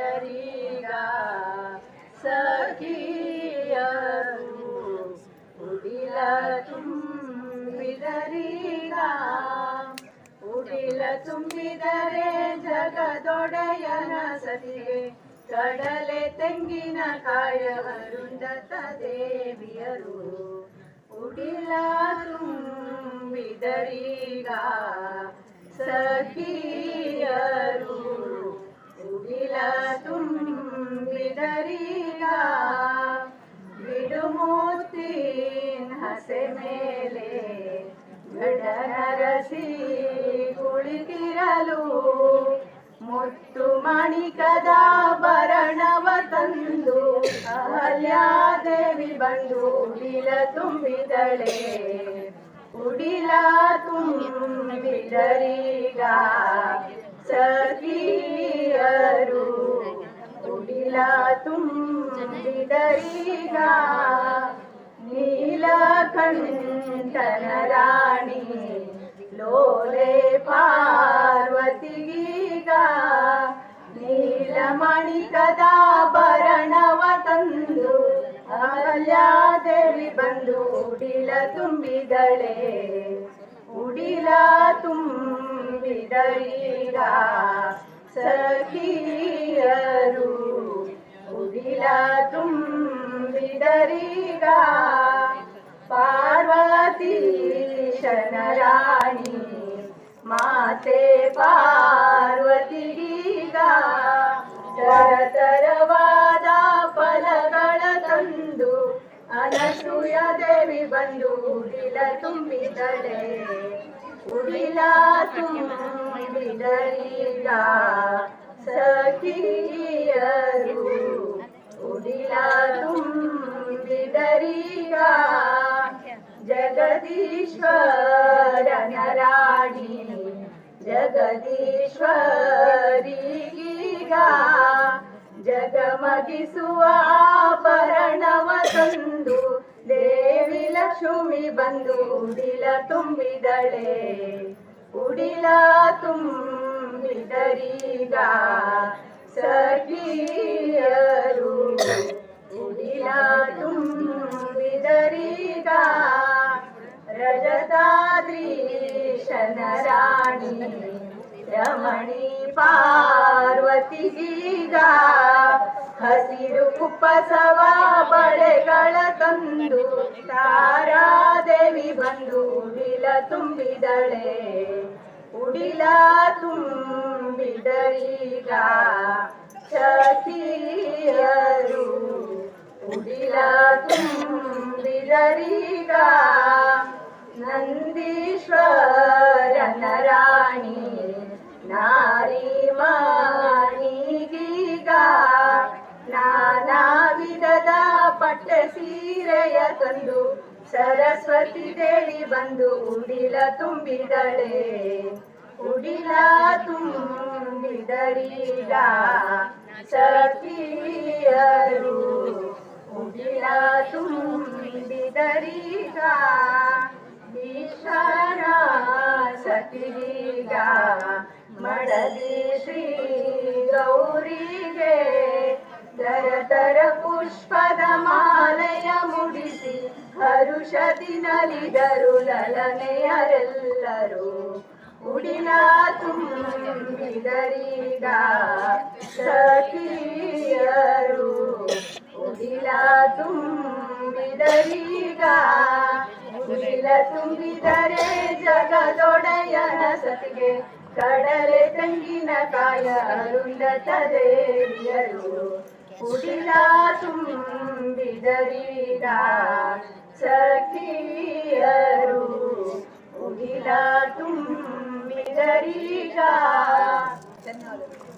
ತುಂಬಿದರೀಗ ಸಖಿಯರು ಉಡಿಲ ತುಂಬಿದರೀಗ, ಉಡಿಲ ತುಂಬಿದರೆ ಜಗದೊಡೆಯನ ಸತಿಗೆ ಕಡಲೆ ತೆಂಗಿನ ಕಾಯವರುಂದತ ದೇವಿಯರು ಉಡಿಲ ತುಂಬಿದರೀಗ ಸಖಿಯರು ಉಡಿಲ ಬಿಡು ಬಿಡುಮೂರ್ತಿನ್ ಹಸೆ ಮೇಲೆ ಗಡನರಸಿ ಕುಳಿತಿರಲು ಮುತ್ತು ಮಣಿಕದ ಭರಣವ ತಂದು ಅಹಲ್ಯಾದೇವಿ ಬಂದು ಉಡಿಲ ತುಂಬಿದಳೆ. ಉಡಿಲ ತುಂಬಿದರೀಗ. ಸಖಿಯರು ಉಡಿಲ ತುಂಬಿದರೀಗ ನೀಲಕಂಠನ ರಾಣಿ ಲೋಲೆ ಪಾರ್ವತಿಗೀಗ ನೀಲಮಣಿಕದ ಭರಣವ ತಂದು ಅಹಲ್ಯಾದೇವಿ ಬಂದು ಉಡಿಲ ತುಂಬಿದಳೆ. ಉಡಿಲ ತುಂಬಿದಳೀಗ ಸಖಿಯರು ಉಡಿಲ ತುಂಬಿದರೀಗ ಪಾರ್ವತಿ ಶನರಾಣಿ ಮಾತೆ ಪಾರ್ವತಿಗೀಗ, ತರತರವಾದ ಫಲಗಳ ತಂದು ಅನಸೂಯ ದೇವಿ ಬಂದು ಉಡಿಲ ತುಂಬಿದಳೆ. ಉಡಿಲ ತುಂಬಿದರೀಗ, ಸಖಿಯರು ಉಡಿಲ ತುಂಬಿದರೀಗ ಜಗದೀಶ್ವರನ ರಾಣಿ ಜಗದೀಶ್ವರಿಗೀಗ ಜಗಮಗಿಸುವ ಪರಣವ ತಂದು, ದೇವಿ ಲಕ್ಷ್ಮಿ ಬಂದು ಉಡಿಲ ತುಂಬಿದಳೆ. ಉಡಿಲ ತುಂಬಿದರೀಗ ಸಖಿಯರು ಉಡಿಲ ತುಂಬಿದರೀಗ ರಜತಾದ್ರೀಶನ ರಾಣಿ ರಮಣಿ ಪಾರ್ವತಿಗೀಗ ಹಸಿರು ಕುಪ್ಪಸವ ಬಳೆಗಳ ತಂದು ತಾರಾದೇವಿ ಬಂದು ಉಡಿಲ ತುಂಬಿದಳೆ. ಉಡಿಲ ತುಂಬಿದಳೀಗ ಶಕಿಯರು ಉಡಿಲ ತುಂಬಿದರೀಗ ನಂದೀಶ್ವರನ ರಾಣಿ ನಾರಿ ಮಾಣಿಗೀಗ ನಾನಾ ವಿಧದ ಪಟ್ಟ ಸೀರೆಯ ತಂದು ಸರಸ್ವತಿ ದೇವಿ ಬಂದು ಉಡಿಲ ತುಂಬಿದಳೆ. ಉಡಿಲ ತುಂಬಿದಳೀಗ. ಸಖಿಯರು ಉಡಿಲ ತುಂಬಿದರೀಗ ಸಖಿಗ ಮಡದಿ ಶ್ರೀ ಗೌರಿಗೆ ತರ ತರ ಪುಷ್ಪದ ಮಾಲೆಯ ಮುಡಿಸಿ ಹರುಷದಿ ನಲಿದರು ಲಲನೆಯರೆಲ್ಲರೂ ಉಡಿಲ ತುಂಬಿದರೀಗ ಸಖಿಯರು ಉಡಿಲ ತುಂಬಿದರೀಗ ಉಸಿರ ತುಂಬಿದರೆ ಜಗದೊಡೆಯನ ಸತಿಗೆ ಕಡಲೆ ತೆಂಗಿನ ಕಾಯ ಅರುಂಡತದೇರಿಯರು ಕುಡಿಲ ತುಂಬಿದರಿದ ಸಖಿಯರು ಕುಡಿಲ ತುಂಬಿದರಿಗ ಧನ್ಯವಾದಗಳು.